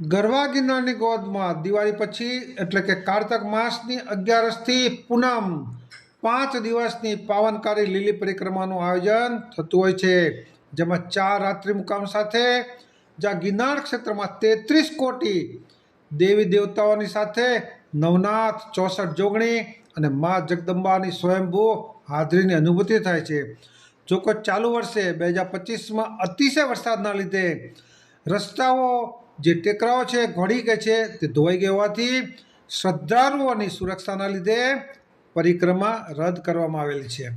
ગરવા ગિરનારની ગોદમાં દિવાળી પછી, એટલે કે કારતક માસની અગિયારસથી પૂનમ પાંચ દિવસની પાવનકારી લીલી પરિક્રમાનું આયોજન થતું હોય છે. જેમાં ચાર રાત્રિ મુકામ સાથે, જ્યાં ગિરનાર ક્ષેત્રમાં તેત્રીસ કોટી દેવી દેવતાઓની સાથે નવનાથ, ચોસઠ જોગણી અને મા જગદંબાની સ્વયંભૂ હાજરીની અનુભૂતિ થાય છે. જો કોઈ ચાલુ વર્ષે બે હજાર પચીસમાં અતિશય વરસાદના લીધે રસ્તાઓ જે ટેકરાઓ છે, ઘોડી ગઈ છે, તે ધોવાઈ ગયા હોવાથી શ્રદ્ધાળુઓની સુરક્ષાના લીધે પરિક્રમા રદ કરવામાં આવેલી છે.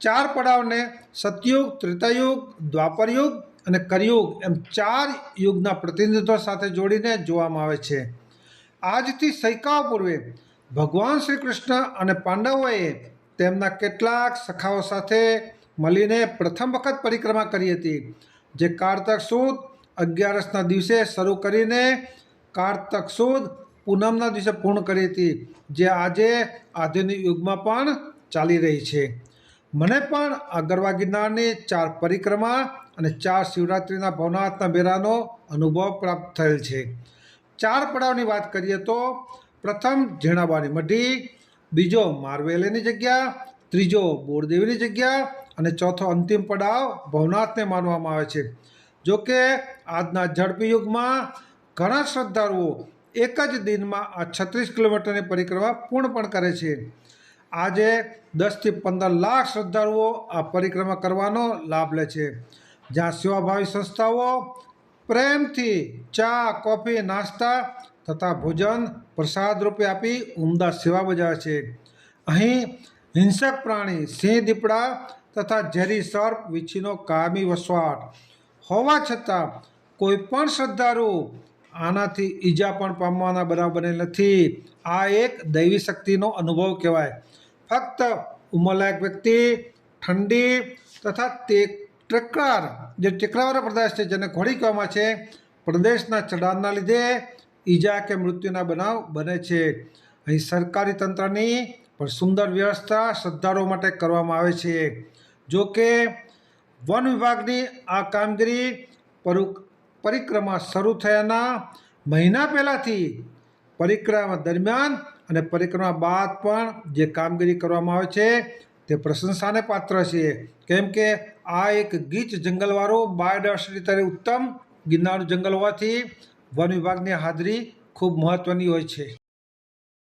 ચાર પડાવને સતયુગ, ત્રેતાયુગ, દ્વાપરયુગ અને કરિયુગ એમ ચાર યુગના પ્રતિનિધિત્વ સાથે જોડીને જોવામાં આવે છે. આજથી સૈકાઓ પૂર્વે ભગવાન શ્રી કૃષ્ણ અને પાંડવોએ તેમના કેટલાક સખાઓ સાથે મળીને પ્રથમ વખત પરિક્રમા કરી હતી, જે કારતક સુદ અગિયારસના દિવસે શરૂ કરીને કારતક સુદ પૂનમના દિવસે પૂર્ણ કરી હતી, જે આજે આધુનિક યુગમાં પણ ચાલી રહી છે. મને પણ આ ગિરનારની ચાર પરિક્રમા અને ચાર શિવરાત્રિના ભવનાથના બેરાનો અનુભવ પ્રાપ્ત થયેલ છે. ચાર પડાવની વાત કરીએ તો, પ્રથમ ઝીણાબાની મઢી, બીજો મારવેલેની જગ્યા, ત્રીજો બોરદેવીની જગ્યા અને ચોથો અંતિમ પડાવ ભવનાથને માનવામાં આવે છે. જો કે આજના ઝડપી યુગમાં ઘણા શ્રદ્ધાળુઓ એક જ દિનમાં આ છત્રીસ કિલોમીટરની પરિક્રમા પૂર્ણ પણ કરે છે. આજે દસથી પંદર લાખ શ્રદ્ધાળુઓ આ પરિક્રમા કરવાનો લાભ લે છે. જ્યાં સેવાભાવી સંસ્થાઓ, પ્રેમથી ચા, કોફી, નાસ્તા તથા ભોજન પ્રસાદ રૂપે આપી ઉમદા સેવા બજાવે છે. અહીં હિંસક પ્રાણી, સિંહ, દીપડા તથા ઝેરી સર્પ, વીછીનો કાયમી વસવાટ હોવા છતાં કોઈ પણ શ્રદ્ધાળુ આનાથી ઈજા પણ પામવાના બનાવ બને નથી. આ એક દૈવી શક્તિનો અનુભવ કહેવાય. ફક્ત ઉંમરલાયક વ્યક્તિ, ઠંડી તથા તે ટેકરાર જે ટેકરાવાળો પ્રદેશ છે જેને ઘોડી કહેવામાં છે, પ્રદેશના ચઢાણના લીધે ઈજા કે મૃત્યુના બનાવ બને છે. અહીં સરકારી તંત્રની પણ સુંદર વ્યવસ્થા શ્રદ્ધાળુઓ માટે કરવામાં આવે છે. જો કે વન વિભાગની આ કામગીરી પરુ, પરિક્રમા શરૂ થયાના મહિના પહેલાંથી પરિક્રમા દરમિયાન અને પરિક્રમા બાદ પણ જે કામગીરી કરવામાં આવે છે તે પ્રશંસાને પાત્ર છે. કેમ કે આ એક ગીચ જંગલવાળું બાયોડાયવર્સિટી તરીકે ઉત્તમ ગિરનારું જંગલ હોવાથી વન વિભાગની હાજરી ખૂબ મહત્ત્વની હોય છે.